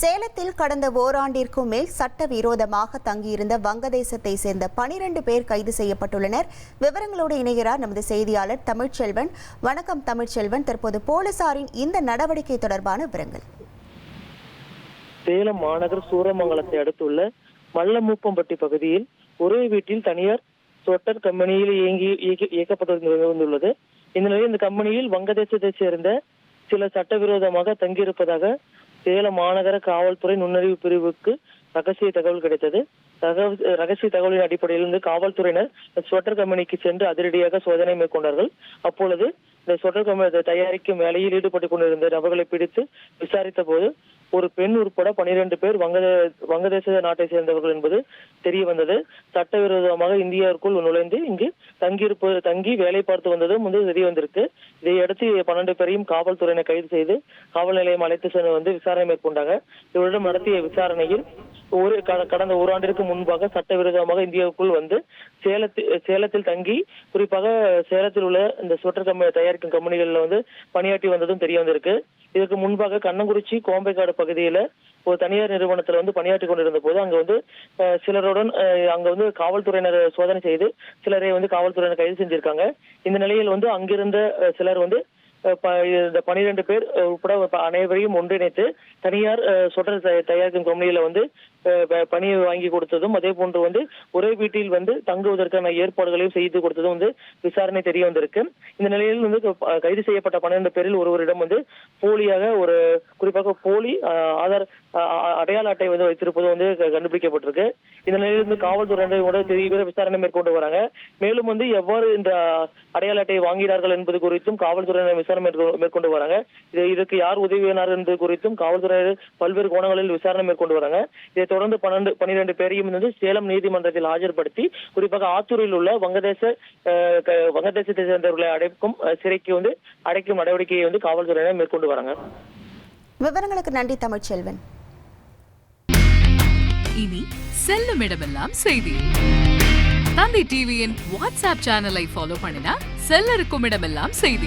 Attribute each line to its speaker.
Speaker 1: சேலத்தில் கடந்த ஓராண்டிற்கும் மேல் சட்டவிரோதமாக தங்கியிருந்த வங்கதேசத்தை சேர்ந்த பனிரெண்டு பேர் கைது செய்யப்பட்டுள்ளனர். விவரங்களோடு இணைகிறார் நமது செய்தியாளர் தமிழ்ச்செல்வன். வணக்கம் தமிழ்ச்செல்வன். தற்போது போலீசாரின் இந்த நடவடிக்கை தொடர்பான விவரங்கள்.
Speaker 2: சேலம் மாநகர் சூரமங்கலத்தை அடுத்துள்ள மல்லமூப்பம்பட்டி பகுதியில் ஒரே வீட்டில் தனியார் சொட்டர் கம்பெனியில் இயங்கி இயக்கப்பட்டு வந்துள்ளது. இந்த நிலையில் இந்த கம்பெனியில் வங்கதேசத்தை சேர்ந்த சில சட்டவிரோதமாக தங்கியிருப்பதாக சேலம் மாநகர காவல்துறை நுண்ணறிவு பிரிவுக்கு ரகசிய தகவல் கிடைத்தது. ரகசிய தகவலின் அடிப்படையில் இருந்து காவல்துறையினர் ஸ்வெட்டர் கம்பெனிக்கு சென்று அதிரடியாக சோதனை மேற்கொண்டார்கள். அப்பொழுது இந்த ஸ்வெட்டர் கம்பெனி தயாரிக்கும் வேலையில் ஈடுபட்டுக் கொண்டிருந்த நபர்களை பிடித்து விசாரித்த போது ஒரு பெண் உட்பட பனிரெண்டு பேர் வங்கதே வங்கதேச நாட்டை சேர்ந்தவர்கள் என்பது தெரிய வந்தது சட்டவிரோதமாக இந்தியாவிற்குள் நுழைந்து இங்கு தங்கியிருப்பு தங்கி வேலை பார்த்து வந்ததும் வந்து தெரிய வந்திருக்கு இதையடுத்து பன்னெண்டு பேரையும் காவல்துறையினர் கைது செய்து காவல் நிலையம் அழைத்து சென்று வந்து விசாரணை மேற்கொண்டாங்க. இவரிடம் நடத்திய விசாரணையில் ஒரு கட- கடந்த ஓராண்டிற்கு முன்பாக சட்டவிரோதமாக இந்தியாவுக்குள் வந்து சேலத்தில் சேலத்தில் தங்கி குறிப்பாக சேலத்தில் உள்ள இந்த ஸ்வெட்டர் கம்பெனி தயாரிக்கும் கம்பெனிகளில் வந்து பணியாற்றி வந்ததும் தெரிய வந்திருக்கு. இதற்கு முன்பாக கண்ணங்குறிச்சி கோம்பைக்காடு பகுதியில ஒரு தனியார் நிறுவனத்துல வந்து பணியாற்றி கொண்டிருந்த போது அங்க வந்து சிலருடன் அங்க வந்து காவல்துறையினர் சோதனை செய்து சிலரை வந்து காவல்துறையினர் கைது செஞ்சிருக்காங்க. இந்த நிலையில் வந்து அங்கிருந்த சிலர் வந்து இந்த பனிரெண்டு பேர் உட்பட அனைவரையும் ஒன்றிணைத்து தனியார் சொட்டர் தயாரிக்கும் கம்பெனியில வந்து பணியை வாங்கி கொடுத்ததும் அதே போன்று வந்து ஒரே வீட்டில் வந்து தங்குவதற்கான ஏற்பாடுகளையும் செய்து கொடுத்ததும் வந்து விசாரணை தெரிய வந்திருக்கு. இந்த நிலையில் வந்து கைது செய்யப்பட்ட பன்னிரண்டு பேரில் ஒருவரிடம் வந்து போலியாக ஒரு குறிப்பாக போலி ஆதார் அடையாள அட்டை வந்து வைத்திருப்பதும் வந்து கண்டுபிடிக்கப்பட்டிருக்கு. இந்த நிலையில் வந்து காவல்துறையினரோட தீவிர விசாரணை மேற்கொண்டு வராங்க. மேலும் வந்து எவ்வாறு இந்த அடையாள அட்டையை வாங்கினார்கள் என்பது குறித்தும் காவல்துறையினர் விசாரணை மேற்கொ- மேற்கொண்டு வராங்க. இது இதற்கு யார் உதவியினார் என்பது குறித்தும் காவல்துறையினர் பல்வேறு கோணங்களில் விசாரணை மேற்கொண்டு வராங்க. இதை தொடர்ந்து பன்னெண்டு பன்னிரண்டு பேரையும் வந்து சேலம் நீதிமன்றத்தில் ஆஜர்படுத்தி குறிப்பாக ஆத்தூரில் உள்ள வங்கதேச வங்கதேசத்தை சேர்ந்தவர்களை அடைக்கும் சிறைக்கு வந்து அடைக்கும் நடவடிக்கையை வந்து காவல்துறையினர் மேற்கொண்டு வராங்க.
Speaker 1: விவரங்களுக்கு நன்றி தமிழ்ச்செல்வன்.
Speaker 3: இனி செல்லும் இடமெல்லாம் செய்தி. தந்தை டிவியின் வாட்ஸ்அப் சேனலை ஃபாலோ பண்ணினா செல்ல இருக்கும் இடமெல்லாம் செய்தி.